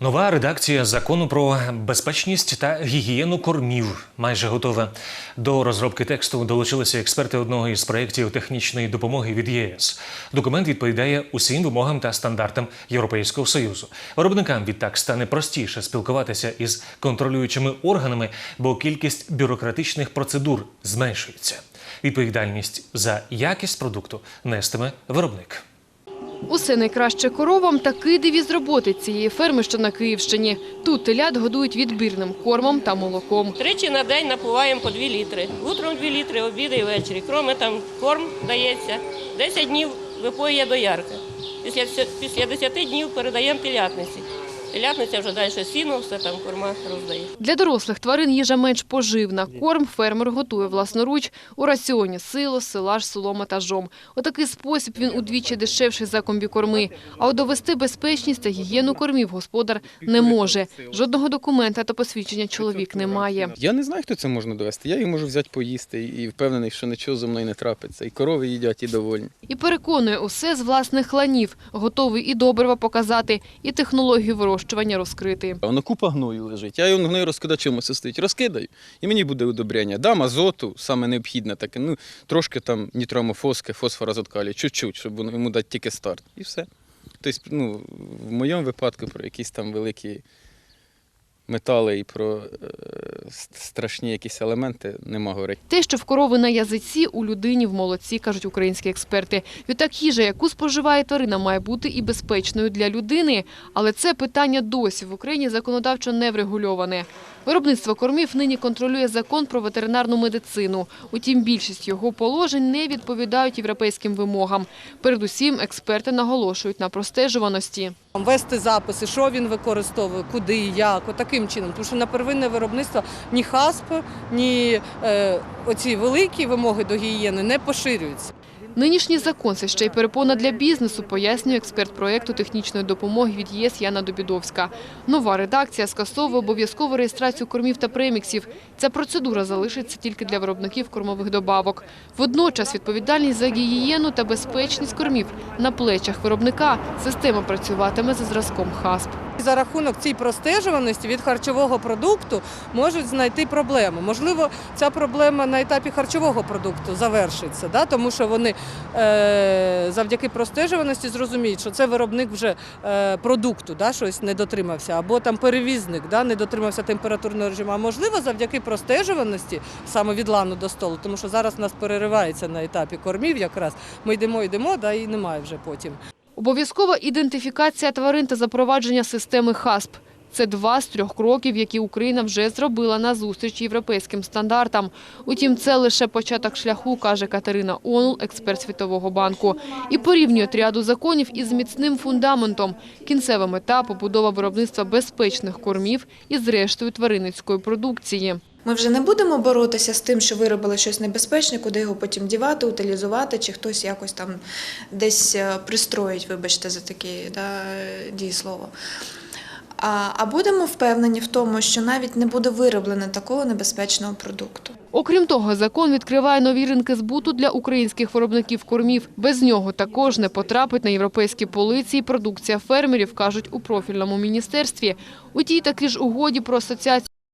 Нова редакція закону про безпечність та гігієну кормів майже готова. До розробки тексту долучилися експерти одного із проєктів технічної допомоги від ЄС. Документ відповідає усім вимогам та стандартам Європейського союзу. Виробникам відтак стане простіше спілкуватися із контролюючими органами, бо кількість бюрократичних процедур зменшується. Відповідальність за якість продукту нестиме виробник. Усе найкраще коровам такий девіз роботи цієї ферми, що на Київщині. Тут телят годують відбірним кормом та молоком. Тричі на день напуваємо по 2 літри. Утром 2 літри, обіди і ввечері. Кроме там корм дається. 10 днів випоює доярка. Після, десяти після 10 днів передаємо телятниці. Телятниця вже далі сіно, все там корма роздає. Для дорослих тварин їжа менш поживна. Корм фермер готує власноруч у раціоні сило, силаж, солома та жом. У такий спосіб він удвічі дешевший за комбікорми. А от довести безпечність та гігієну кормів господар не може. Жодного документа та посвідчення чоловік не має. Я не знаю, хто це можна довести. Я її можу взяти поїсти і впевнений, що нічого зі мною не трапиться. І корови їдять, і довольні. І переконує усе з власних ланів. Готовий і добрива показати, і технологію вирощування розкрити. Воно купа гною лежить. Я його гною розкидачем стоїть. Розкидаю, і мені буде удобрення. Дам азоту, саме необхідне таке. Ну, трошки там нітромофоски, фосфора з чуть-чуть, щоб йому дати тільки старт. І все. Тобто, ну, в моєму випадку про якісь там великі метали і про е, страшні якісь елементи нема говорити. Те, що в корови на язиці, у людині в молоці, кажуть українські експерти. Відтак їжа, яку споживає тварина, має бути і безпечною для людини. Але це питання досі в Україні законодавчо не врегульоване. Виробництво кормів нині контролює закон про ветеринарну медицину. Утім, більшість його положень не відповідають європейським вимогам. Передусім, експерти наголошують на простежуваності. Вести записи, що він використовує, куди, як, отаким чином. Тому що на первинне виробництво ні ХАСП, ні е, оці великі вимоги до гігієни не поширюються. Нинішній закон – це ще й перепона для бізнесу, пояснює експерт проєкту технічної допомоги від ЄС Яна Добідовська. Нова редакція скасовує обов'язкову реєстрацію кормів та преміксів. Ця процедура залишиться тільки для виробників кормових добавок. Водночас відповідальність за гігієну та безпечність кормів на плечах виробника. Система працюватиме за зразком ХАСП. За рахунок цієї простежуваності від харчового продукту можуть знайти проблему. Можливо, ця проблема на етапі харчового продукту завершиться, тому що вони е, завдяки простежуваності зрозуміють, що це виробник вже е, продукту, щось не дотримався, або там перевізник не дотримався температурного режиму. А можливо, завдяки простежуваності саме від лану до столу, тому що зараз нас переривається на етапі кормів якраз. Ми йдемо, йдемо, і немає вже потім. Обов'язкова ідентифікація тварин та запровадження системи ХАСП. Це два з трьох кроків, які Україна вже зробила на зустріч європейським стандартам. Утім, це лише початок шляху, каже Катерина Онул, експерт Світового банку. І порівнює тріаду законів із міцним фундаментом. Кінцева мета – побудова виробництва безпечних кормів із рештою тваринницької продукції. Ми вже не будемо боротися з тим, що виробили щось небезпечне, куди його потім дівати, утилізувати, чи хтось якось там десь е, пристроїть, вибачте за таке да, дієслово. А, а будемо впевнені в тому, що навіть не буде вироблено такого небезпечного продукту. Окрім того, закон відкриває нові ринки збуту для українських виробників кормів. Без нього також не потрапить на європейські полиці і продукція фермерів, кажуть у профільному міністерстві. У тій такій ж угоді про асоціацію